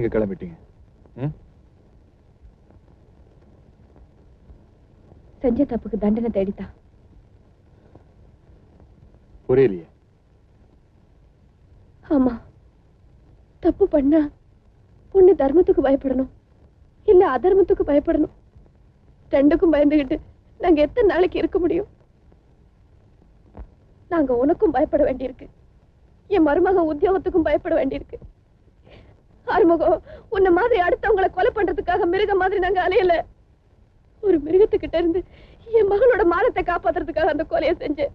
எங்க கிளம்பிட்டீங்க? செஞ்ச தப்புக்கு தண்டனை தேடித்தான் புரியலையே. ஆமா. தப்பு பண்ணா ஒண்ணு தர்மத்துக்கு பயப்படணும். இல்ல அதர்மத்துக்கு பயப்படணும். ரெண்டுக்கும் பயந்துகிட்டு நாங்க எத்தனை நாளைக்கு இருக்க முடியும்? நாங்க உனக்கும் பயப்பட வேண்டியிருக்கு. என் மருமகன் உத்தியோகத்துக்கும் பயப்பட வேண்டியிருக்கு. ஆறுமுகம் உன்ன மாதிரி அடுத்தவங்களை கொலை பண்றதுக்காக மிருகம் மாதிரி நாங்க அலையல. ஒரு மிருகத்துக்கிட்ட இருந்து என் மகளோட மானத்தை காப்பாத்துறதுக்காக அந்த கொலையை செஞ்சேன்.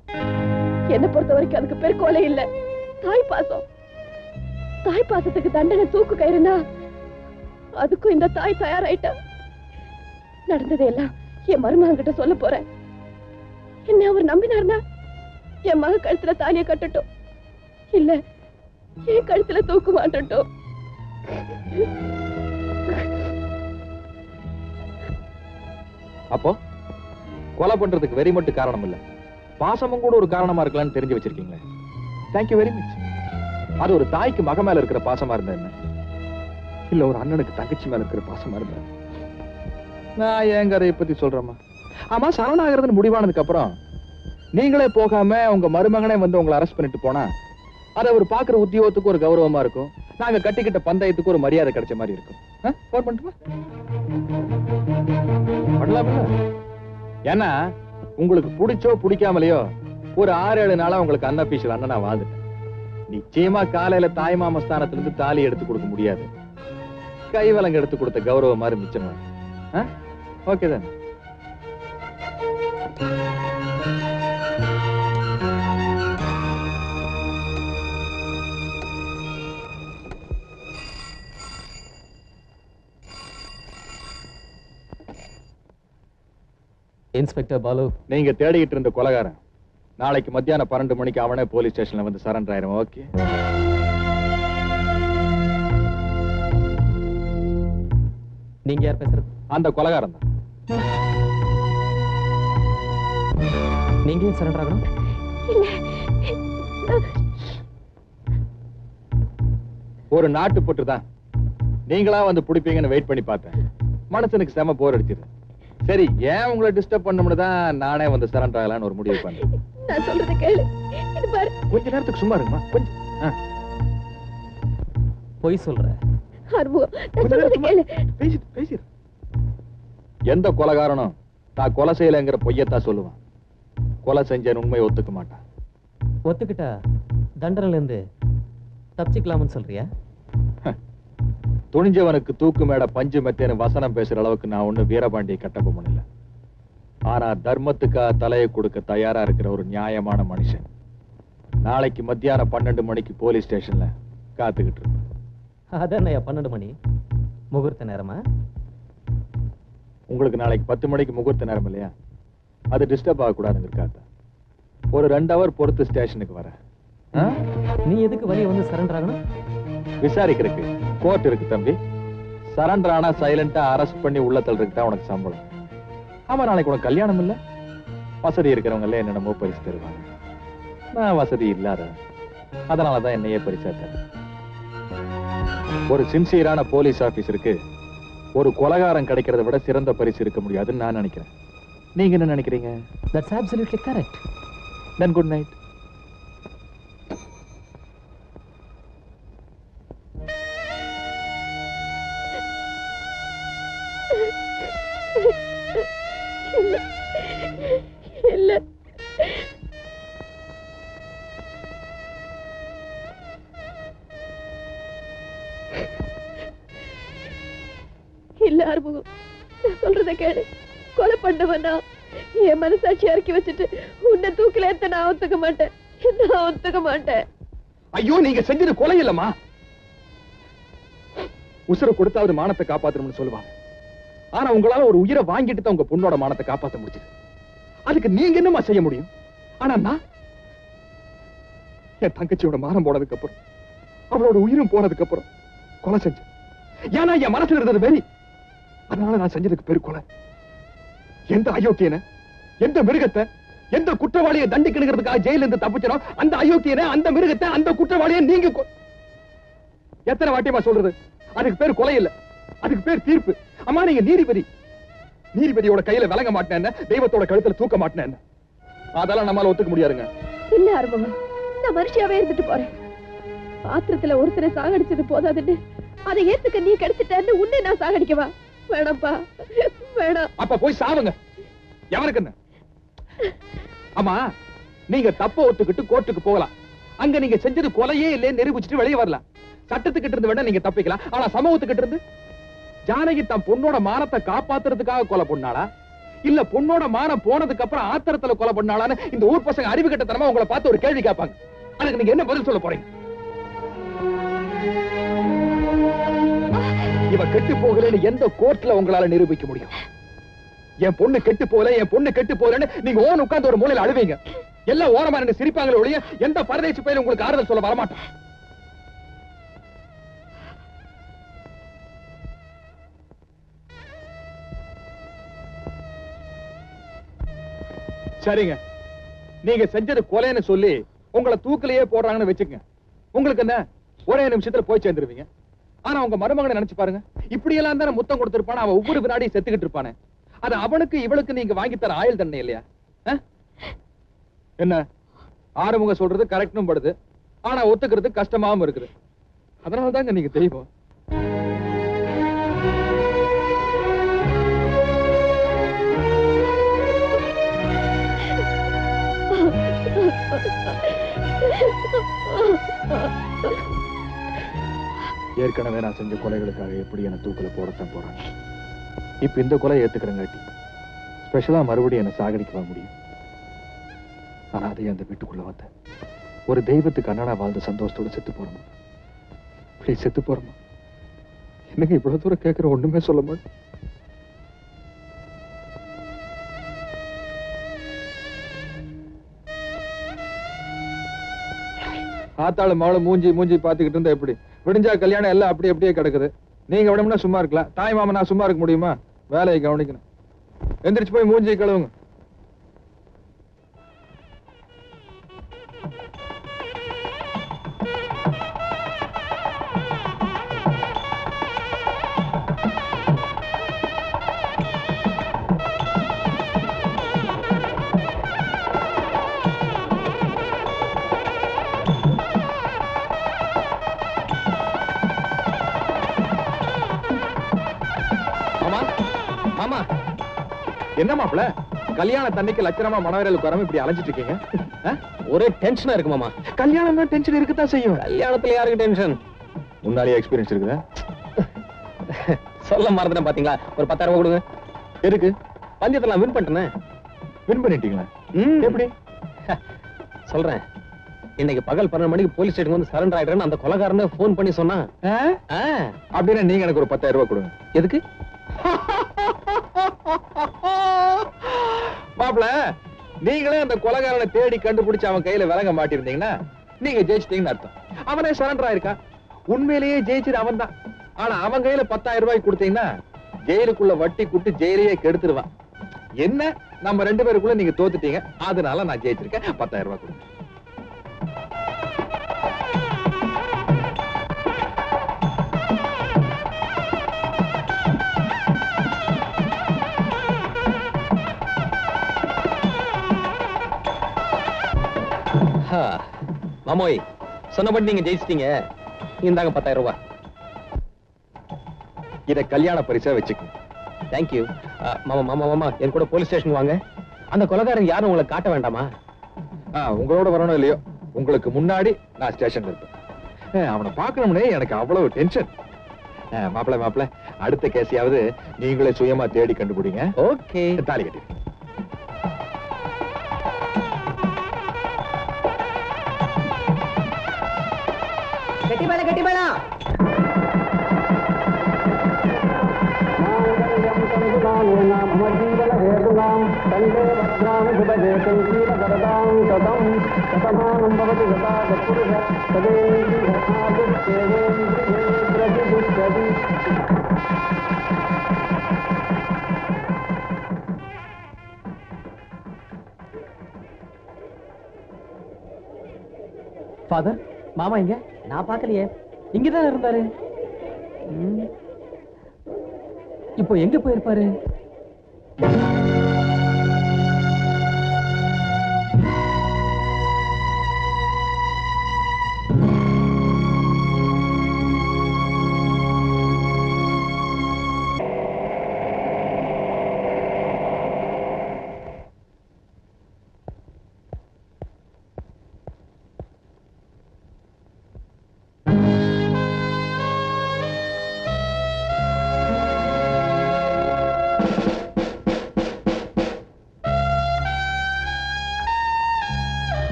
என்னை பொறுத்த வரைக்கும் அதுக்கு பேர் கொலை இல்ல. தாய் பாசம். தாய் பாசத்துக்கு தண்டனை தூக்கு கயிறுனா அதுக்கும் இந்த தாய் தயாராயிட்டா நடந்ததையெல்லாம் என் மருமகன் சொல்ல போறேன். என்ன அவர் நம்பினார்னா என் மக கழுத்துல தாலியை கட்டட்டும். இல்ல என் கழுத்துல தூக்கு மாட்டட்டும். அப்போ கொலை பண்றதுக்கு வெறி மட்டும் காரணம் இல்ல பாசமும் கூட ஒரு காரணமா இருக்கலாம்னு தெரிஞ்சு வச்சிருக்கீங்களே. தேங்க்யூ வெரி மச் அது ஒரு தாய்க்கு மக மேல இருக்கிற பாசமா இருந்த என்ன? இல்ல ஒரு அண்ணனுக்கு தங்கச்சி மேல இருக்கிற பாசமா இருந்த நான் என் கதையை பத்தி சொல்றேம்மா? ஆமா சரணாகிறதுன்னு முடிவானதுக்கு அப்புறம் நீங்களே போகாம உங்க மருமகனே வந்து உங்களை அரெஸ்ட் பண்ணிட்டு போனா அது அவர் பாக்குற உத்தியோகத்துக்கு ஒரு கௌரவமா இருக்கும். நாங்க கட்டிக்கிட்ட பந்தயத்துக்கு ஒரு மரியாதை கிடைச்ச மாதிரி இருக்கும். போன் பண்ணலாம்ல ஏன்னா உங்களுக்கு பிடிச்சோ பிடிக்காமலையோ ஒரு ஆறு ஏழு நாளா உங்களுக்கு அன்னபீஷல் அண்ணனா வாழ்ந்துட்டேன். நிச்சயமா காலையில தாய் மாம தாலி எடுத்து கொடுக்க முடியாது. கைவலங்க எடுத்து கொடுத்த கௌரவம் மாதிரி மிச்சமா ஓகே தான் இன்ஸ்பெக்டர் பாலு. நீங்க தேடிக்கிட்டு இருந்த கொலகாரன். நாளைக்கு மத்தியானம் பன்னெண்டு மணிக்கு அவனே போலீஸ் ஸ்டேஷன்ல வந்து சரண்டர் ஆயிரும் ஓகே நீங்க யார் பேசுறது? அந்த கொலகாரன் தான். நீங்க ஏன் சரண்டர் ஆகணும்? ஒரு நாட்டுப்பட்டு தான். நீங்களா வந்து பிடிப்பீங்கன்னு வெயிட் பண்ணி பார்த்தேன். மனுஷனுக்கு செம போர் அடிச்சிரு சரி ஏன் உங்களை டிஸ்டர்ப் பண்ணணும்னு தான் நானே வந்து சரண்டர் ஆகலான்னு ஒரு முடிவு பண்ணேன். நான் சொல்றத கேளு. இது பாரு. கொஞ்ச நேரத்துக்கு சும்மா இருங்கம்மா. கொஞ்சம் பொய் சொல்ற. ஆறுமுகம் நான் கொஞ்ச சொல்றத கேளு. பேசிட்டு பேசிடு. எந்த கொலகாரனும் நான் கொலை செய்யலைங்கிற பொய்யத்தான் சொல்லுவான். கொலை செஞ்சேன் உண்மையை ஒத்துக்க மாட்டான். ஒத்துக்கிட்டா தண்டனையில இருந்து தப்பிச்சுக்கலாம்னு சொல்றியா? துணிஞ்சவனுக்கு தூக்கு மேட பஞ்சு மெத்தேன்னு வசனம் பேசுற அளவுக்கு நான் ஒண்ணு வீரபாண்டிய கட்டபொம்மன் இல்ல. ஆனா தர்மத்துக்கா தலையை கொடுக்க தயாரா இருக்கிற ஒரு நியாயமான மனுஷன். நாளைக்கு மத்தியானம் பன்னெண்டு மணிக்கு போலீஸ் ஸ்டேஷன்ல காத்துக்கிட்டு இருப்பேன். அதான் பன்னெண்டு மணி? முகூர்த்த நேரமா? உங்களுக்கு நாளைக்கு பத்து மணிக்கு முகூர்த்த நேரம் இல்லையா? அது டிஸ்டர்ப் ஆகக்கூடாதுங்கிறக்காக ஒரு ரெண்டு ஹவர் பொறுத்து ஸ்டேஷனுக்கு வரேன் ஆ? நீ எதுக்கு வெளியே வந்து சரண்டர் ஆகணும்? விசாரிக்கிறதுக்கு. கோர்ட் இருக்கு தம்பி. சரண்டர் ஆனா சைலண்டா அரெஸ்ட் பண்ணி உள்ள தள்ளுறதுக்கு உனக்கு சம்பளம். ஆமா நாளைக்கு உனக்கு கல்யாணம் இல்ல. வசதி இருக்கிறவங்க எல்லாம் என்னென்னமோ பரிசு தருவாங்க. நான் வசதி இல்லாத அதனாலதான் என்னையே பரிசா தரேன் ஒரு சின்சியரான போலீஸ் ஆபீசருக்கு ஒரு கொலகாரம் கிடைக்கிறத விட சிறந்த பரிசு இருக்க முடியாதுன்னு நான் நினைக்கிறேன். நீங்க என்ன நினைக்கிறீங்க? That's absolutely correct then good night இல்ல நான் சொல்றத கேளு. கொலை பண்ணவனா? என் மனசாட்சி இறக்கி வச்சுட்டு உன்னை தூக்கில ஏத்த நான் ஒத்துக்க மாட்டேன். நான் ஒத்துக்க மாட்டேன். ஐயோ நீங்க செஞ்சது கொலை இல்லம்மா. உசுர கொடுத்தாவது மானத்தை காப்பாத்தணும்னு சொல்லுவாங்க. ஆனா உங்களால ஒரு உயிரை வாங்கிட்டு தான் உங்க பொண்ணோட மானத்தை காப்பாத்த முடிச்சது அதுக்கு நீங்க என்னமா செய்ய முடியும்? ஆனா நான் என் தங்கச்சியோட மானம் போனதுக்கு அப்புறம் அவளோட உயிரும் போனதுக்கு அப்புறம் கொலை செஞ்சேன். ஏன்னா என் மனசுல இருந்தது வெறி. அதனால நான் செஞ்சதுக்கு பேரு கொலை. எந்த அயோக்கியனை எந்த மிருகத்தை எந்த குற்றவாளியை தண்டிக்கணுங்கிறதுக்காக ஜெயில இருந்து தப்பிச்சிடும் அந்த அயோக்கியனை அந்த மிருகத்தை அந்த குற்றவாளியை நீங்க எத்தனை வாட்டியமா சொல்றது? அதுக்கு பேர் கொலை இல்ல. அதுக்கு பேர் தீர்ப்பு. அம்மா நீங்க நீதிபதி. நீதிபதியோட கையில விளங்க மாட்டேன் தெய்வத்தோட கழுத்துல தூக்க மாட்டேன் அதெல்லாம் நம்மளால ஒத்துக்க முடியாதுங்க. இல்ல அருமகம் நான் மனுஷியாவே இருந்துட்டு போறேன். பாத்திரத்துல ஒருத்தரை சாகடிச்சது போதாதுன்னு அதை ஏத்துக்க நீ கிடைச்சிட்டேன்னு உன்னை நான் சாகடிக்கவா? வேணாம்ப்பா. வேணாம். அப்ப போய் சாவுங்க. எவனுக்கு என்ன ஆமா நீங்க தப்ப ஒத்துக்கிட்டு கோர்ட்டுக்கு போகலாம். அங்க நீங்க செஞ்சது கொலையே இல்லையே நிரூபிச்சுட்டு வெளியே வரலாம். சட்டத்துக்கிட்ட இருந்து வேணா நீங்க தப்பிக்கலாம். ஆனா சமூகத்துக்கிட்ட இருந்து? ஜானகி தன் பொண்ணோட மானத்தை காப்பாத்துறதுக்காக கொலை பண்ணாளா? இல்ல பொண்ணோட மானம் போனதுக்கு அப்புறம் ஆத்திரத்துல கொலை பண்ணாளான்னு இந்த ஊர் பசங்க அறிவு கட்டத்தனமா உங்களை பார்த்து ஒரு கேள்வி கேட்பாங்க. அதுக்கு நீங்க என்ன பதில் சொல்ல போறீங்க? இவ கெட்டு போகலன்னு எந்த கோர்ட்ல உங்களால நிரூபிக்க முடியும்? என் பொண்ணு கெட்டு போல என் பொண்ணு கெட்டு போலன்னு நீங்க ஓன் உட்கார்ந்து ஒரு மூலையில அழுவீங்க. எல்லாம் ஓரமா நின்று சிரிப்பாங்களே ஒழிய எந்த பரதேசி பையன் உங்களுக்கு ஆறுதல் சொல்ல வரமாட்டேன். சரிங்க. நீங்க செஞ்சது கொலைன்னு சொல்லி உங்களை தூக்கிலேயே போடுறாங்கன்னு வச்சுக்கங்க. உங்களுக்கு என்ன? ஒரே நிமிஷத்துல போய் சேர்ந்துருவீங்க. ஆனா உங்க மருமகனை நினைச்சு பாருங்க. இப்படி எல்லாம் தானே முத்தம் கொடுத்திருப்பான? அவன் ஒவ்வொரு வினாடியும் செத்துக்கிட்டு இருப்பானே. அது அவனுக்கு இவளுக்கு நீங்க வாங்கி தர ஆயுள் தண்டனை இல்லையா? என்ன? ஆறுமுக சொல்றது கரெக்டும் படுது. ஆனா ஒத்துக்கிறது கஷ்டமாவும் இருக்குது. அதனால தாங்க நீங்க தெய்வம். ஏற்கனவே நான் செஞ்ச கொலைகளுக்காக எப்படி என்ன தூக்கில போடத்தான் போறாங்க? இப்ப இந்த கொலை ஏத்துக்கிறங்காட்டி ஸ்பெஷலா மறுபடியும் என்ன சாகடிக்க முடியும்? ஆனா அதையும் அந்த வீட்டுக்குள்ள வந்த. ஒரு தெய்வத்துக்கு அண்ணனா வாழ்ந்த சந்தோஷத்தோட செத்து போறோமா? ப்ளீஸ் செத்து போறோமா? என்னங்க இவ்வளவு தூரம் கேட்கிற ஒண்ணுமே சொல்ல மாட்டேன் ஆத்தாளு மாவளை மூஞ்சி மூஞ்சி பார்த்துக்கிட்டு இருந்தா எப்படி? விடிஞ்சா கல்யாணம் எல்லாம் அப்படி அப்படியே கிடக்குது. நீங்க விடமுன்னா சும்மா இருக்கலாம். தாய் மாமன் நான் சும்மா இருக்க முடியுமா? வேலையை கவனிக்கணும். எந்திரிச்சு போய் மூஞ்சி கழுவுங்க. என்ன மாப்பிள? கல்யாண தண்ணிக்கு லட்சணமா மனவரையில் உட்காராம இப்படி அலைஞ்சிட்டு இருக்கீங்க? ஒரே டென்ஷனா இருக்கு மாமா. கல்யாணம்னா டென்ஷன் இருக்கத்தான் செய்யும். கல்யாணத்துல யாருக்கு டென்ஷன் முன்னாடியே எக்ஸ்பீரியன்ஸ் இருக்குதா? சொல்ல மறந்துட்டேன் பாத்தீங்களா? ஒரு பத்தாயிரம் ரூபாய் கொடுங்க. எதுக்கு? பந்தயத்துல வின் பண்ணிட்டேனே. வின் பண்ணிட்டீங்களா? ம். எப்படி? சொல்றேன். இன்னைக்கு பகல் பன்னெண்டு மணிக்கு போலீஸ் ஸ்டேஷன் வந்து சரண்டர் ஆயிடுறேன்னு அந்த கொலகாரனே ஃபோன் பண்ணி சொன்னா ஆ, அப்படின்னா நீங்க எனக்கு ஒரு பத்தாயிரம் ரூபாய் கொடுங்க. எதுக்கு? மாப்பிள நீங்களே அந்த கொலகாரனை தேடி கண்டுபிடிச்சு அவன் கையில விலங்க மாட்டிருந்தீங்கன்னா நீங்க ஜெயிச்சிட்டீங்கன்னு அர்த்தம். அவனே சரண்டர் ஆயிருக்கான் உண்மையிலேயே ஜெயிச்சது அவன் தான் ஆனா அவன் கையில பத்தாயிரம் ரூபாய் கொடுத்தீங்கன்னா ஜெயிலுக்குள்ள வட்டி கூட்டு ஜெயிலையே கெடுத்துருவான். என்ன? நம்ம ரெண்டு பேருக்குள்ள நீங்க தோத்துட்டீங்க. அதனால நான் ஜெயிச்சிருக்கேன். பத்தாயிரம் ரூபாய் கொடுங்க. மாமோய் சொன்னபடி நீங்க ஜெயிச்சிட்டீங்க. இந்தாங்க பத்தாயிரம் ரூபாய். இத கல்யாண பரிசா வச்சுக்கோங்க. தேங்க்யூ மாமா மாமா மாமா என் கூட போலீஸ் ஸ்டேஷன் வாங்க. அந்த கொலகாரன் யாரும் உங்களை காட்ட வேண்டாமா? உங்களோட வரணும் இல்லையோ? உங்களுக்கு முன்னாடி நான் ஸ்டேஷன்ல இருப்பேன். அவனை பார்க்கணும்னே எனக்கு அவ்வளவு டென்ஷன் மாப்பிள மாப்பிள அடுத்த கேஸையாவது நீங்களே சுயமா தேடி கண்டுபிடிங்க. ஓகே தாலி கட்டி கட்டி மேல கட்டி மேல. நாம் அமர்ஜீவன ஹேதுனாம் தண்டே வஸ்திராணி சுபதே கங்கீர வரதாம் கதம் கதமானம் பவதி ஃபாதர் மாமா இங்க? நான் பார்க்கலையே. இங்கதான் இருந்தாரு. இப்போ எங்க போயிருப்பாரு?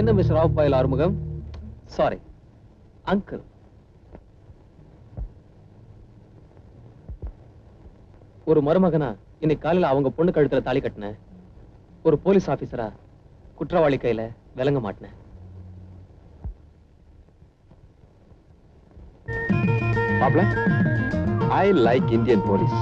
என்ன மிஸ்டர் ராவ்பாயில் ஆறுமுகம்? சாரி அங்கிள் ஒரு மருமகனா இன்னைக்கு காலையில் அவங்க பொண்ணு கழுத்துல தாலி கட்டினேன் ஒரு போலீஸ் ஆபீசரா குற்றவாளி கையில விளங்க மாட்டினேன் ஐ லைக் இந்தியன் போலீஸ்